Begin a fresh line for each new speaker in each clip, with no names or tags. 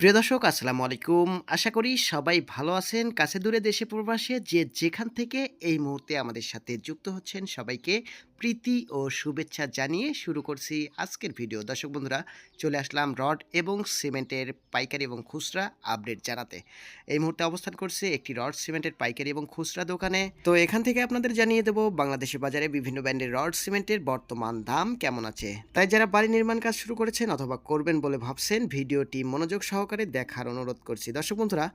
প্রিয় দর্শক, আসসালামু আলাইকুম। আশা করি সবাই ভালো আছেন, কাছে দূরে দেশে প্রবাসে যে যেখান থেকে এই মুহূর্তে আমাদের সাথে যুক্ত হচ্ছেন সবাইকে প্রীতি ও শুভেচ্ছা জানিয়ে শুরু করছি আজকের ভিডিও। দর্শক বন্ধুরা, চলে আসলাম রড এবং সিমেন্টের পাইকারি এবং খুচরা আপডেট জানাতে। এই মুহূর্তে অবস্থান করছে একটি রড, সিমেন্টের পাইকারি এবং খুচরা দোকানে। তো এখান থেকে আপনাদের জানিয়ে দেবো বাংলাদেশের বাজারে বিভিন্ন ব্র্যান্ডের রড, সিমেন্টের বর্তমান দাম কেমন আছে? তাই যারা বাড়ি নির্মাণ কাজ শুরু করেছেন অথবা করবেন বলে ভাবছেন, ভিডিওটি মনোযোগ সহকারে দেখার অনুরোধ করছি। দর্শক বন্ধুরা,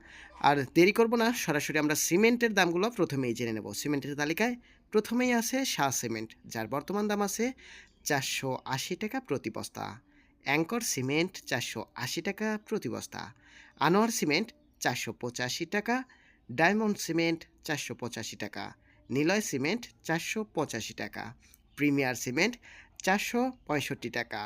আর দেরি করব না, সরাসরি আমরা সিমেন্টের দামগুলো প্রথমেই জেনে নেব। সিমেন্টের তালিকায় প্রথমেই আছে শাহ সিমেন্ট, যার বর্তমান দাম আছে চারশো আশি টাকা প্রতি বস্তা। অ্যাঙ্কর সিমেন্ট চারশো আশি টাকা প্রতি বস্তা। আনোয়ার সিমেন্ট চারশো পঁচাশি টাকা। ডায়মন্ড সিমেন্ট চারশো পঁচাশি টাকা। নিলয় সিমেন্ট চারশো পঁচাশি টাকা। প্রিমিয়ার সিমেন্ট চারশো পঁয়ষট্টি টাকা।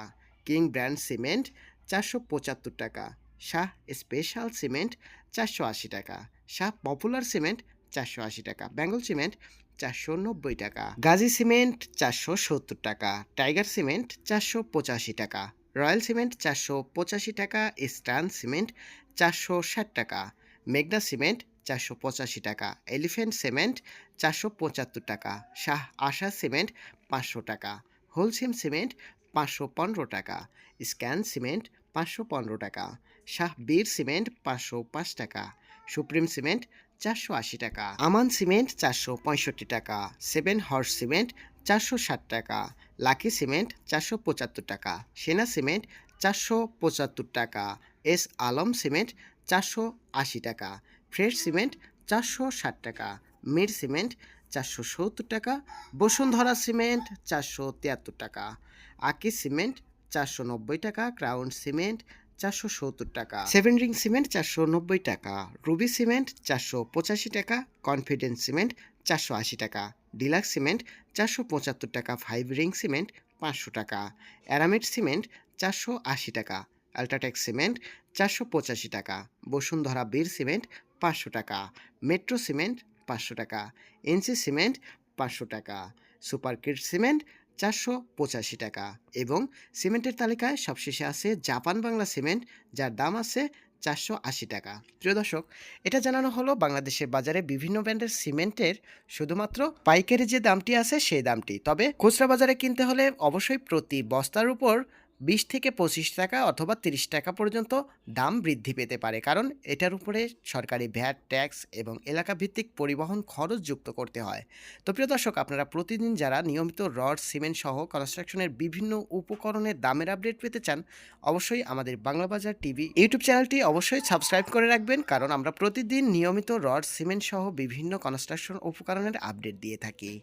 কিং ব্র্যান্ড সিমেন্ট চারশো পঁচাত্তর টাকা। শাহ স্পেশাল সিমেন্ট চারশো আশি টাকা। শাহ পপুলার সিমেন্ট চারশো আশি টাকা, বেঙ্গল সিমেন্ট চারশো নব্বই টাকা, গাজী সিমেন্ট চারশো সত্তর টাকা, টাইগার সিমেন্ট চারশো পঁচাশি টাকা, রয়্যাল সিমেন্ট চারশো পঁচাশি টাকা, ইস্টার্ন সিমেন্ট চারশো ষাট টাকা, মেঘনা সিমেন্ট চারশো পঁচাশি টাকা, এলিফ্যান্ট সিমেন্ট চারশো পঁচাত্তর টাকা, শাহ আশা সিমেন্ট পাঁচশো টাকা, হোলসেম সিমেন্ট পাঁচশো পনেরো টাকা, স্ক্যান সিমেন্ট পাঁচশো পনেরো টাকা, শাহ বীর সিমেন্ট পাঁচশো পাঁচ টাকা, সুপ্রিম সিমেন্ট চারশো আশি টাকা। আমান সিমেন্ট চারশো পঁয়ষট্টি টাকা। সেভেন হর্স সিমেন্ট চারশো ষাট টাকা। লাকি সিমেন্ট চারশো পঁচাত্তর টাকা। সেনা সিমেন্ট চারশো পঁচাত্তর টাকা। এস আলম সিমেন্ট চারশো আশি টাকা। ফ্রেশ সিমেন্ট চারশো ষাট টাকা। মির সিমেন্ট চারশো সত্তর টাকা। বসুন্ধরা সিমেন্ট চারশো তিয়াত্তর টাকা। আকি সিমেন্ট চারশো নব্বই টাকা। ক্রাউন সিমেন্ট চারশো সত্তর টাকা। সেভেন রিং সিমেন্ট চারশো নব্বই টাকা। রুবি সিমেন্ট চারশো পঁচাশি টাকা। কনফিডেন্স সিমেন্ট চারশো আশি টাকা। ডিলাক্স সিমেন্ট চারশো পঁচাত্তর টাকা। ফাইভ রিং সিমেন্ট পাঁচশো টাকা। অ্যারামিড সিমেন্ট চারশো আশি টাকা। আল্ট্রাটেক সিমেন্ট চারশো পঁচাশি টাকা। বসুন্ধরা বীর সিমেন্ট পাঁচশো টাকা। মেট্রো সিমেন্ট পাঁচশো টাকা। এনসি সিমেন্ট পাঁচশো টাকা। সুপার কিট সিমেন্ট চারশো পঁচাশি টাকা। এবং সিমেন্টের তালিকায় সবশেষে আছে জাপান বাংলা সিমেন্ট, যার দাম আছে চারশো আশি টাকা। প্রিয় দর্শক, এটা জানানো হলো বাংলাদেশের বাজারে বিভিন্ন ব্র্যান্ডের সিমেন্টের শুধুমাত্র পাইকারি যে দামটি আছে সেই দামটি। তবে খুচরা বাজারে কিনতে হলে অবশ্যই প্রতি বস্তার উপর বিশ থেকে পঁচিশ টাকা অথবা তিরিশ টাকা পর্যন্ত দাম বৃদ্ধি পেতে পারে। কারণ এটার উপরে সরকারি ভ্যাট, ট্যাক্স এবং এলাকা ভিত্তিক পরিবহন খরচ যুক্ত করতে হয়। তো প্রিয় দর্শক, আপনারা প্রতিদিন যারা নিয়মিত রড, সিমেন্ট সহ কনস্ট্রাকশনের বিভিন্ন উপকরণের দামের আপডেট পেতে চান, অবশ্যই আমাদের বাংলা বাজার টিভি ইউটিউব চ্যানেলটি অবশ্যই সাবস্ক্রাইব করে রাখবেন। কারণ আমরা প্রতিদিন নিয়মিত রড, সিমেন্ট সহ বিভিন্ন কনস্ট্রাকশন উপকরণের আপডেট দিয়ে থাকি।